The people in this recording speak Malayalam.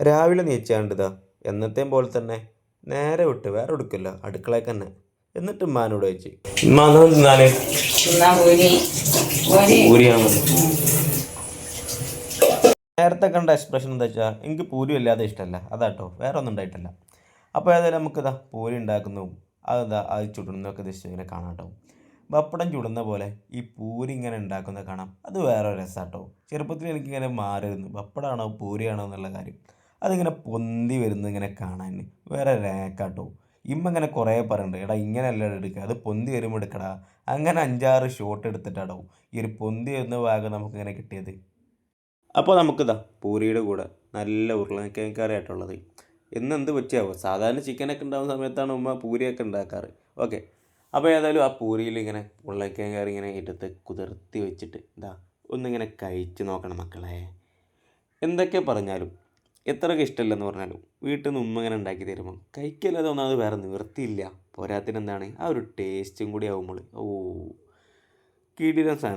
രാവിലെ നീച്ചാണ്ടിതാ. എന്നത്തെയും പോലെ തന്നെ നേരെ വിട്ട് വേറെ എടുക്കില്ല. അടുക്കളയിൽ തന്നെ. എന്നിട്ട് ഉമ്മാനോട് വെച്ച് തിന്നാൽ നേരത്തെ കണ്ട എക്സ്പ്രഷൻ എന്താ വെച്ചാൽ എനിക്ക് പൂരി അല്ലാതെ ഇഷ്ടമല്ല അതാട്ടോ വേറെ ഒന്നും ഉണ്ടായിട്ടില്ല. അപ്പോൾ ഏതായാലും നമുക്കിതാ പൂരി ഉണ്ടാക്കുന്നു അതെന്താ അത് ചുടുന്നതൊക്കെ ദൃശ്യം ഇങ്ങനെ കാണാം കേട്ടോ പപ്പടം ചുടുന്ന പോലെ ഈ പൂരി ഇങ്ങനെ ഉണ്ടാക്കുന്നത് കാണാം. അത് വേറെ രസമാട്ടോ ചെറുപ്പത്തിൽ എനിക്കിങ്ങനെ മാറിയിരുന്നു. പപ്പടമാണോ പൂരിയാണോ എന്നുള്ള കാര്യം. അതിങ്ങനെ പൊന്തി വരുന്നത് ഇങ്ങനെ കാണാൻ. വേറെ രേക്കാട്ടോ ഇമ്മ ഇങ്ങനെ കുറേ പറയുന്നുണ്ട് എടാ ഇങ്ങനെയല്ല എടുക്കുക അത് പൊന്തി വരുമ്പോൾ എടുക്കടാ. അങ്ങനെ അഞ്ചാറ് ഷോട്ട് എടുത്തിട്ടാടോ ഈ ഒരു പൊന്തി വരുന്ന ഭാഗം നമുക്കിങ്ങനെ കിട്ടിയത്. അപ്പോൾ നമുക്കിതാ പൂരിയുടെ കൂടെ നല്ല ഉരുളക്കിഴങ്ങ് കറിയായിട്ടുള്ളത് ഇന്ന് എന്ത് പറ്റിയാവോ? സാധാരണ ചിക്കനൊക്കെ ഉണ്ടാകുന്ന സമയത്താണ് ഉമ്മ പൂരിയൊക്കെ ഉണ്ടാക്കാറ്. ഓക്കെ. അപ്പോൾ ഏതായാലും ആ പൂരിയിൽ ഇങ്ങനെ ഉരുളക്കിഴങ്ങ് കറി ഇങ്ങനെ എടുത്ത് കുതിർത്തി വെച്ചിട്ട് ഇതാ ഒന്നിങ്ങനെ കഴിച്ച് നോക്കണം മക്കളെ. എന്തൊക്കെ പറഞ്ഞാലും എത്രയൊക്കെ ഇഷ്ടമില്ലെന്ന് പറഞ്ഞാലും വീട്ടിൽ നിന്ന് ഉമ്മ ഇങ്ങനെ ഉണ്ടാക്കി തരുമ്പോൾ കഴിക്കല്ലാതെ ഒന്നാമത് വേറെ നിവൃത്തിയില്ല. പോരാത്തിന് എന്താണ് ആ ഒരു ടേസ്റ്റും കൂടി ആവുമ്പോൾ ഓ കിടിലൻ സാധനം.